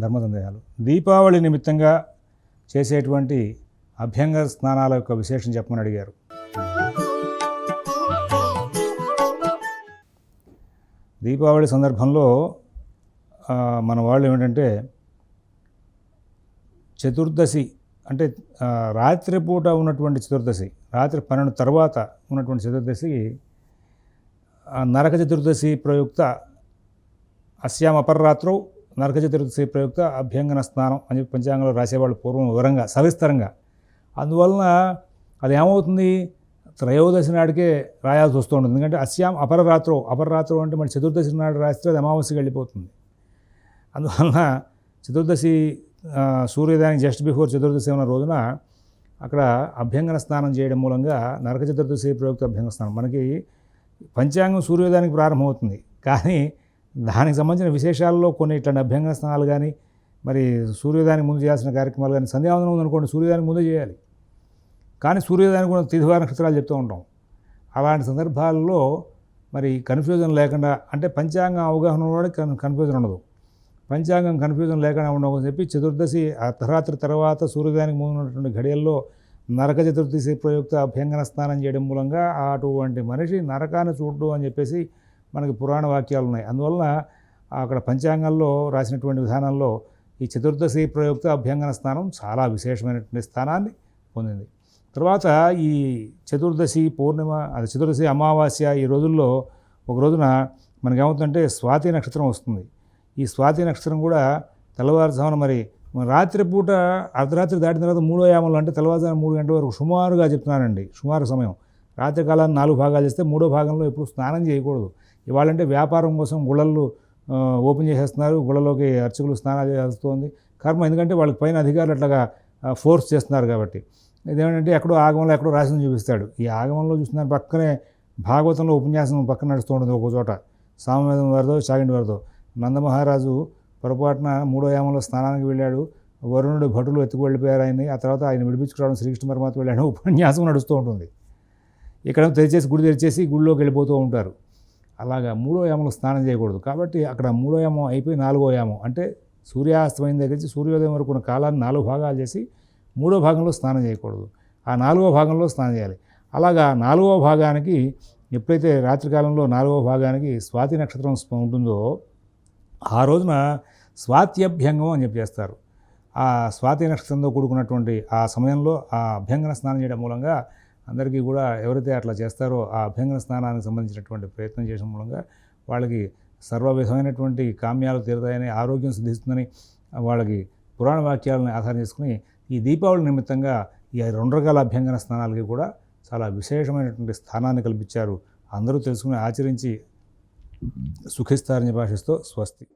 ధర్మ సందేహాలు దీపావళి నిమిత్తంగా చేసేటువంటి అభ్యంగ స్నానాల యొక్క విశేషం చెప్పమని అడిగారు. దీపావళి సందర్భంలో మన వాళ్ళు ఏమిటంటే చతుర్దశి అంటే రాత్రిపూట ఉన్నటువంటి చతుర్దశి రాత్రి పన్నెండు తర్వాత ఉన్నటువంటి చతుర్దశి నరక చతుర్దశి ప్రయుక్త అస్యాం అపర్రాత్రౌ నరక చతుర్దశి ప్రయుక్త అభ్యంగన స్నానం అని చెప్పి పంచాంగంలో రాసేవాళ్ళు పూర్వం వివరంగా సవిస్తరంగా. అందువలన అది ఏమవుతుంది? త్రయోదశి నాటికే రాయాల్సి వస్తూ ఉంటుంది ఎందుకంటే అస్యాం అపరరాత్రో అపరరాత్రో అంటే మరి చతుర్దశి నాడు రాస్తే అది అమావాస్యకి వెళ్ళిపోతుంది. అందువలన చతుర్దశి సూర్యోదయానికి జస్ట్ బిఫోర్ చతుర్దశి ఉన్న రోజున అక్కడ అభ్యంగన స్నానం చేయడం మూలంగా నరక చతుర్దశి ప్రయుక్త అభ్యంగన స్నానం. మనకి పంచాంగం సూర్యోదయానికి ప్రారంభమవుతుంది. కానీ దానికి సంబంధించిన విశేషాల్లో కొన్ని ఇట్లాంటి అభ్యంగన స్నానాలు కానీ మరి సూర్యోదయానికి ముందు చేయాల్సిన కార్యక్రమాలు కానీ సంధ్యావందనం ఉందనుకోండి సూర్యోదయానికి ముందే చేయాలి. కానీ సూర్యోదయానికి కూడా తిథివార నక్షత్రాలు చెప్తూ ఉంటాం. అలాంటి సందర్భాల్లో మరి కన్ఫ్యూజన్ లేకుండా అంటే పంచాంగం అవగాహన ఉన్నవాడికి కన్ కన్ఫ్యూజన్ ఉండదు. పంచాంగం కన్ఫ్యూజన్ లేకుండా ఉండవు చెప్పి చతుర్దశి అర్ధరాత్రి తర్వాత సూర్యోదయానికి ముందు ఉన్నటువంటి ఘడియల్లో నరక చతుర్దశి ప్రయుక్త అభ్యంగన స్నానం చేయడం మూలంగా అటువంటి మనిషి నరకాన్ని చూడడం అని చెప్పేసి మనకి పురాణ వాక్యాలు ఉన్నాయి. అందువలన అక్కడ పంచాంగంలో రాసినటువంటి విధానంలో ఈ చతుర్దశి ప్రయుక్త అభ్యంగన స్నానం చాలా విశేషమైనటువంటి స్థానాన్ని పొందింది. తర్వాత ఈ చతుర్దశి పూర్ణిమ అది చతుర్దశి అమావాస్య ఈ రోజుల్లో ఒక రోజున మనకేమవుతుందంటే స్వాతి నక్షత్రం వస్తుంది. ఈ స్వాతి నక్షత్రం కూడా తెల్లవారుజామున మరి రాత్రిపూట అర్ధరాత్రి దాటిన తర్వాత మూడో యామంలో అంటే తెల్లవారుజామున మూడు గంటల వరకు సుమారుగా చెప్తున్నానండి. సుమారు సమయం. రాత్రికాలాన్ని నాలుగు భాగాలు చేస్తే మూడో భాగంలో ఎప్పుడు స్నానం చేయకూడదు. ఇవాళంటే వ్యాపారం కోసం గుళ్ళల్లో ఓపెన్ చేసేస్తున్నారు. గుళ్ళలోకి అర్చకులు స్నానాలు చేస్తుంది. కర్మ ఎందుకంటే వాళ్ళకి పైన అధికారులు అట్లాగా ఫోర్స్ చేస్తున్నారు కాబట్టి. ఇదేమంటే ఎక్కడో ఆగమంలో ఎక్కడో రాసింది చూపిస్తాడు. ఈ ఆగమంలో చూస్తున్నారు పక్కనే భాగవతంలో ఉపన్యాసం పక్కన నడుస్తూ ఉంటుంది ఒక చోట. సామవేదం వారిదో చాగంటి వారిదో. నందమహారాజు పొరపాటున మూడో యామంలో స్నానానికి వెళ్ళాడు. వరుణుడు భటులు ఎత్తుకు వెళ్ళిపోయారు ఆయన్ని. ఆ తర్వాత ఆయన విడిపించుకురావడం శ్రీకృష్ణ పరమాత్మ వెళ్ళాడు. ఉపన్యాసం నడుస్తూ ఉంటుంది. ఇక్కడ తెరిచేసి గుడి తెరిచేసి గుడిలోకి వెళ్ళిపోతూ ఉంటారు. అలాగా మూడో యామంలో స్నానం చేయకూడదు. కాబట్టి అక్కడ మూడో యామం అయిపోయి నాలుగో యామం అంటే సూర్యాస్తమైన దగ్గర నుంచి సూర్యోదయం వరకు ఉన్న కాలాన్ని నాలుగు భాగాలు చేసి మూడో భాగంలో స్నానం చేయకూడదు. ఆ నాలుగో భాగంలో స్నానం చేయాలి. అలాగా నాలుగో భాగానికి ఎప్పుడైతే రాత్రికాలంలో నాలుగో భాగానికి స్వాతి నక్షత్రం ఉంటుందో ఆ రోజున స్వాతి అభ్యంగం అని చెప్పి చేస్తారు. ఆ స్వాతి నక్షత్రంతో కూడుకున్నటువంటి ఆ సమయంలో ఆ అభ్యంగన స్నానం చేయడం మూలంగా అందరికీ కూడా ఎవరైతే అట్లా చేస్తారో ఆ అభ్యంగన స్నానానికి సంబంధించినటువంటి ప్రయత్నం చేయడం మూలంగా వాళ్ళకి సర్వవిధమైనటువంటి కామ్యాలు తీరుతాయని ఆరోగ్యం సిద్ధిస్తుందని వాళ్ళకి పురాణ వాక్యాలను ఆధారం చేసుకుని ఈ దీపావళి నిమిత్తంగా ఈ రెండు రకాల అభ్యంగన స్నానాలకి కూడా చాలా విశేషమైనటువంటి స్థానాన్ని కల్పించారు. అందరూ తెలుసుకుని ఆచరించి సుఖిస్తారని భాషిస్తూ స్వస్తి.